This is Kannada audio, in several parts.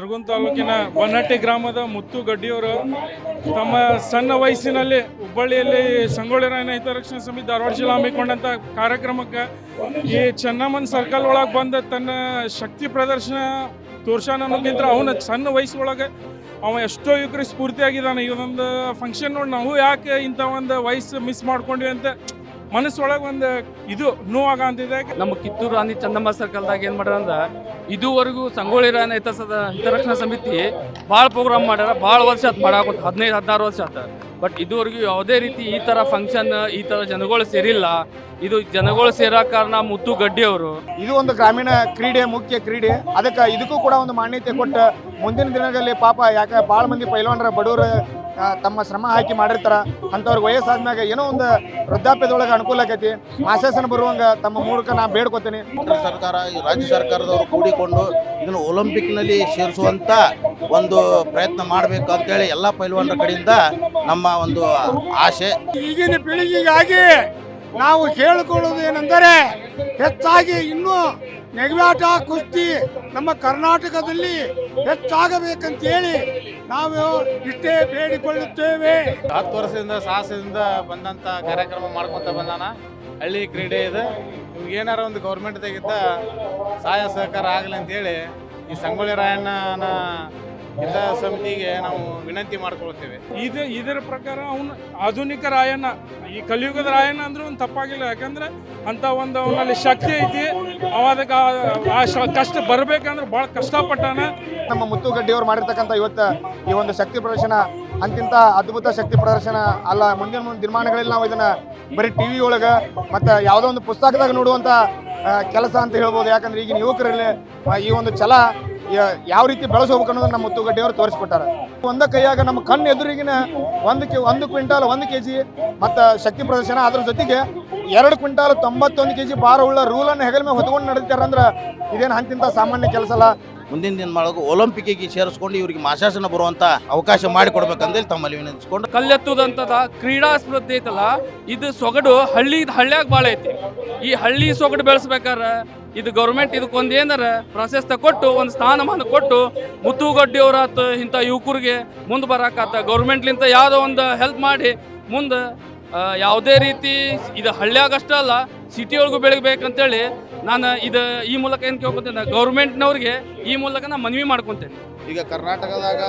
ನರಗುಂದ ತಾಲೂಕಿನ ಬನ್ನಟ್ಟಿ ಗ್ರಾಮದ ಮುತ್ತು ಗಡ್ಡಿಯವರು ತಮ್ಮ ಸಣ್ಣ ವಯಸ್ಸಿನಲ್ಲಿ ಹುಬ್ಬಳ್ಳಿಯಲ್ಲಿ ಸಂಗೊಳ್ಳಿ ರಾಯಣ್ಣ ಹಿತರಕ್ಷಣಾ ಸಮಿತಿ ಧಾರವಾಡ ಜಿಲ್ಲಾ ಹಮ್ಮಿಕೊಂಡಂಥ ಕಾರ್ಯಕ್ರಮಕ್ಕೆ ಈ ಚೆನ್ನಮ್ಮನ ಸರ್ಕಲ್ ಒಳಗೆ ಬಂದ ತನ್ನ ಶಕ್ತಿ ಪ್ರದರ್ಶನ ತೋರ್ಸಾನ ಅನ್ನೋಕ್ಕಿಂತ ಅವನ ಸಣ್ಣ ವಯಸ್ಸೊಳಗೆ ಅವ ಎಷ್ಟೋ ಯುವಕರಿಗೆ ಸ್ಫೂರ್ತಿಯಾಗಿದ್ದಾನೆ. ಇದೊಂದು ಫಂಕ್ಷನ್ ನೋಡಿ. ನಾವು ಯಾಕೆ ಇಂಥ ಒಂದು ವಯಸ್ಸು ಮಿಸ್ ಮಾಡ್ಕೊಂಡ್ವಿ ಅಂತ ಮನಸ್ಸೊಳಗೆ ಒಂದು ಇದು ನೋವಾಗ ಅಂತಿದೆ ನಮ್ಮ ಕಿತ್ತೂರು ರಾಣಿ ಚೆನ್ನಮ್ಮ ಸರ್ಕಲ್ದಾಗ ಏನು ಮಾಡ್ಯಾರ ಅಂದ್ರೆ ಇದುವರೆಗೂ ಸಂಗೊಳ್ಳಿ ರಾಯನ ಹಿತಸದ ಹಿತರಕ್ಷಣಾ ಸಮಿತಿ ಭಾಳ ಪ್ರೋಗ್ರಾಮ್ ಮಾಡ್ಯಾರ, ಭಾಳ ವರ್ಷ ಆತು, ಮಾಡಾಕ ಹದಿನೈದು, ಹದಿನಾರು ವರ್ಷ ಆತ. ಬಟ್ ಇದುವರೆಗೂ ಯಾವುದೇ ರೀತಿ ಈ ಥರ ಫಂಕ್ಷನ್ ಈ ಥರ ಜನಗಳು ಸೇರಿಲ್ಲ. ಇದು ಜನಗಳು ಸೇರೋ ಕಾರಣ ಮುತ್ತು ಗಡ್ಡಿ ಅವರು. ಇದು ಒಂದು ಗ್ರಾಮೀಣ ಕ್ರೀಡೆ ಮುಖ್ಯ ಕ್ರೀಡೆ. ಅದಕ್ಕೆ ಇದಕ್ಕೂ ಕೂಡ ಒಂದು ಮಾನ್ಯತೆ ಕೊಟ್ಟು ಮುಂದಿನ ದಿನಗಳಲ್ಲಿ ಪಾಪ ಯಾಕೆ ಭಾಳ ಮಂದಿ ಪೈಲ್ವಾನರ ಬಡವರು ತಮ್ಮ ಶ್ರಮ ಹಾಕಿ ಮಾಡಿರ್ತಾರ. ಅಂಥವ್ರಿಗೆ ವಯಸ್ಸಾದ್ಮ್ಯಾಗ ಏನೋ ಒಂದು ವೃದ್ಧಾಪ್ಯದೊಳಗೆ ಅನುಕೂಲ ಆಕೈತಿ. ಆಶಾಸನ ಬರುವಂಗ ತಮ್ಮ ಮೂಲಕ ನಾ ಬೇಡ್ಕೊತೀನಿ. ಕೇಂದ್ರ ಸರ್ಕಾರ ಈ ರಾಜ್ಯ ಸರ್ಕಾರದವರು ಕೂಡಿಕೊಂಡು ಇದನ್ನು ಒಲಿಂಪಿಕ್ನಲ್ಲಿ ಸೇರಿಸುವಂತ ಒಂದು ಪ್ರಯತ್ನ ಮಾಡಬೇಕು ಅಂತೇಳಿ ಎಲ್ಲ ಪೈಲ್ವಾನರ ಕಡೆಯಿಂದ ನಮ್ಮ ಒಂದು ಆಸೆ ಈಗಿನ ಪೀಳಿಗೆಗಾಗಿ ನಾವು ಹೇಳಿಕೊಳ್ಳೋದು ಏನೆಂದರೆ ಹೆಚ್ಚಾಗಿ ಇನ್ನೂ ನೆಗವಾಟ ಕುಸ್ತಿ ನಮ್ಮ ಕರ್ನಾಟಕದಲ್ಲಿ ಹೆಚ್ಚಾಗಬೇಕಂತೇಳಿ ನಾವು ಇಷ್ಟೇ ಬೇಡಿಕೊಳ್ಳುತ್ತೇವೆ. ಹತ್ತು ವರ್ಷದಿಂದ ಸಾಹಸದಿಂದ ಬಂದಂಥ ಕಾರ್ಯಕ್ರಮ ಮಾಡ್ಕೊತ ಬಂದಾನ. ಹಳ್ಳಿ ಕ್ರೀಡೆ ಇದೆ. ಇವ್ಗೆ ಏನಾರ ಒಂದು ಗೌರ್ಮೆಂಟ್ ತೆಗಿದ್ದ ಸಹಾಯ ಸಹಕಾರ ಆಗಲಿ ಅಂತೇಳಿ ಈ ಸಂಗೊಳ್ಳಿ ರಾಯಣ್ಣನ ಹಿತ ಸಮಿತಿಗೆ ನಾವು ವಿನಂತಿ ಮಾಡ್ಕೊಳ್ತೇವೆ. ಇದು ಇದರ ಪ್ರಕಾರ ಅವನು ಆಧುನಿಕ ರಾಯಣ್ಣ ಈ ಕಲಿಯುಗದ ರಾಯಣ್ಣ ಅಂದ್ರೆ ಒಂದು ತಪ್ಪಾಗಿಲ್ಲ. ಯಾಕಂದ್ರೆ ಅಂತ ಒಂದು ಅವನಲ್ಲಿ ಶಕ್ತಿ ಐತಿ. ಅವ ಅದಕ್ಕೆ ಆ- ಕಷ್ಟ ಬರ್ಬೇಕಂದ್ರೆ ಭಾಳ ಕಷ್ಟಪಟ್ಟಾನ. ನಮ್ಮ ಮುತ್ತುಗಡ್ಡಿಯವರು ಮಾಡಿರ್ತಕ್ಕಂಥ ಇವತ್ತು ಈ ಒಂದು ಶಕ್ತಿ ಪ್ರದರ್ಶನ ಅಂತಿಂತ ಅದ್ಭುತ ಶಕ್ತಿ ಪ್ರದರ್ಶನ ಅಲ್ಲ ಮುಂದಿನ ಮುಂದಿನ ದಿನಮಾನಗಳಲ್ಲಿ ನಾವು ಇದನ್ನ ಬರೀ ಟಿ ವಿ ಒಳಗೆ ಮತ್ತು ಯಾವುದೋ ಒಂದು ಪುಸ್ತಕದಾಗ ನೋಡುವಂಥ ಕೆಲಸ ಅಂತ ಹೇಳ್ಬೋದು. ಯಾಕಂದ್ರೆ ಈಗಿನ ಯುವಕರಲ್ಲಿ ಈ ಒಂದು ಛಲ ಯಾವ ರೀತಿ ಬೆಳೆಸೋಬೇಕು ಅನ್ನೋದನ್ನ ನಮ್ಮ ಮುತ್ತುಗಡ್ಡಿಯವರು ತೋರಿಸ್ಕೊಟ್ಟಾರೆ. ಒಂದ ಕೈಯಾಗ ನಮ್ಮ ಕಣ್ಣು ಎದುರಿಗಿನ ಒಂದು ಕೆ ಒಂದು ಕ್ವಿಂಟಾಲ್ ಒಂದು ಕೆ ಜಿ ಮತ್ತು ಶಕ್ತಿ ಪ್ರದರ್ಶನ ಅದ್ರ ಜೊತೆಗೆ ಎರಡು ಕ್ವಿಂಟಾಲ್ ತೊಂಬತ್ತೊಂದು ಕೆ ಜಿ ಭಾರ ಉಳ್ಳ ರೂಲನ್ನು ಹೆಗಲ ಮೇಲೆ ಹೊತ್ಕೊಂಡು ನಡೀತಾರೆ ಅಂದ್ರೆ ಇದೇನು ಹಂತಿಂತ ಸಾಮಾನ್ಯ ಕೆಲಸ ಅಲ್ಲ. ಮುಂದಿನ ದಿನ ಮಾಡೋದು ಒಲಿಂಪಿಕ್ಕಿಗೆ ಸೇರಿಸ್ಕೊಂಡು ಇವರಿಗೆ ಮಾಶಾಸನ ಬರುವಂತ ಅವಕಾಶ ಮಾಡಿಕೊಡ್ಬೇಕಂದೇಳಿ ತಮ್ಮಲ್ಲಿ ವಿನಂತಿಸಿಕೊಂಡು ಕಲ್ಲೆತ್ತುದಂತದ ಕ್ರೀಡಾ ಸ್ಪರ್ಧೆ ಐತಲ್ಲ ಇದು ಸೊಗಡು ಹಳ್ಳಿ ಹಳ್ಳ್ಯಾಗ ಭಾಳ ಐತಿ. ಈ ಹಳ್ಳಿ ಸೊಗಡು ಬೆಳೆಸ್ಬೇಕಾರೆ ಇದು ಗೌರ್ಮೆಂಟ್ ಇದಕ್ಕೊಂದು ಏನಾರ ಪ್ರಶಸ್ತ ಕೊಟ್ಟು, ಒಂದು ಸ್ಥಾನಮಾನ ಕೊಟ್ಟು ಮುತ್ತುಗಡ್ಡಿ ಅವರಾತ ಇಂಥ ಯುವಕರಿಗೆ ಮುಂದೆ ಬರಕಾತ. ಗೌರ್ಮೆಂಟ್ಲಿಂದ ಯಾವುದೋ ಒಂದು ಹೆಲ್ಪ್ ಮಾಡಿ ಮುಂದೆ ಯಾವುದೇ ರೀತಿ ಇದು ಹಳ್ಳಿಯಾಗಷ್ಟೇ ಅಲ್ಲ ಸಿಟಿಯೊಳಗೂ ಬೆಳಗ್ಬೇಕಂತೇಳಿ ನಾನು ಇದು ಈ ಮೂಲಕ ಏನು ಕೇಳ್ಕೊತೇನೆ ಗೌರ್ಮೆಂಟ್ನವ್ರಿಗೆ ಈ ಮೂಲಕ ನಾನು ಮನವಿ ಮಾಡ್ಕೊತೇನೆ. ಈಗ ಕರ್ನಾಟಕದಾಗ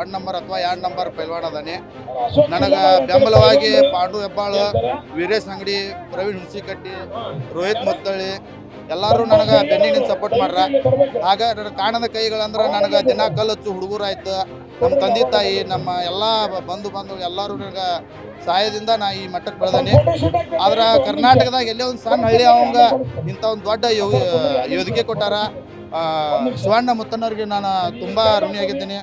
ಒನ್ ನಂಬರ್ ಅಥವಾ ಎರಡು ನಂಬರ್ ಪೈಲ್ವಾನ್ ಅದಾನೆ. ನನಗೆ ಬೆಂಬಲವಾಗಿ ಪಾಂಡು ಹೆಬ್ಬಾಳ, ವೀರೇಶ್ ಅಂಗಡಿ, ಪ್ರವೀಣ್ ಹುಣಸಿಕಟ್ಟಿ, ರೋಹಿತ್ ಮುತ್ತಳ್ಳಿ ಎಲ್ಲರೂ ನನಗೆ ಬೆನ್ನಿನಿಂದ ಸಪೋರ್ಟ್ ಮಾಡ್ರ. ಆಗ ಕಾಣದ ಕೈಗಳಂದ್ರೆ ನನಗೆ ದಿನ ಕಲ್ಲಚ್ಚು ಹುಡುಗರಾಯ್ತು. ನಮ್ಮ ತಂದೆ ತಾಯಿ, ನಮ್ಮ ಎಲ್ಲ ಬಂಧು ಬಂಧು ಎಲ್ಲರೂ ನನಗೆ ಸಹಾಯದಿಂದ ನಾ ಈ ಮಟ್ಟಕ್ಕೆ ಬೆಳೆದಾನೆ. ಆದ್ರೆ ಕರ್ನಾಟಕದಾಗ ಎಲ್ಲೇ ಒಂದು ಸಣ್ಣ ಹಳ್ಳಿ ಅವಂಗ ಇಂಥ ಒಂದು ದೊಡ್ಡ ಯೋ ಯೋಧಿಕೆ ಕೊಟ್ಟಾರ. ಸುವರ್ಣ ಮುತ್ತನವ್ರಿಗೆ ನಾನು ತುಂಬ ಋಣಿಯಾಗಿದ್ದೀನಿ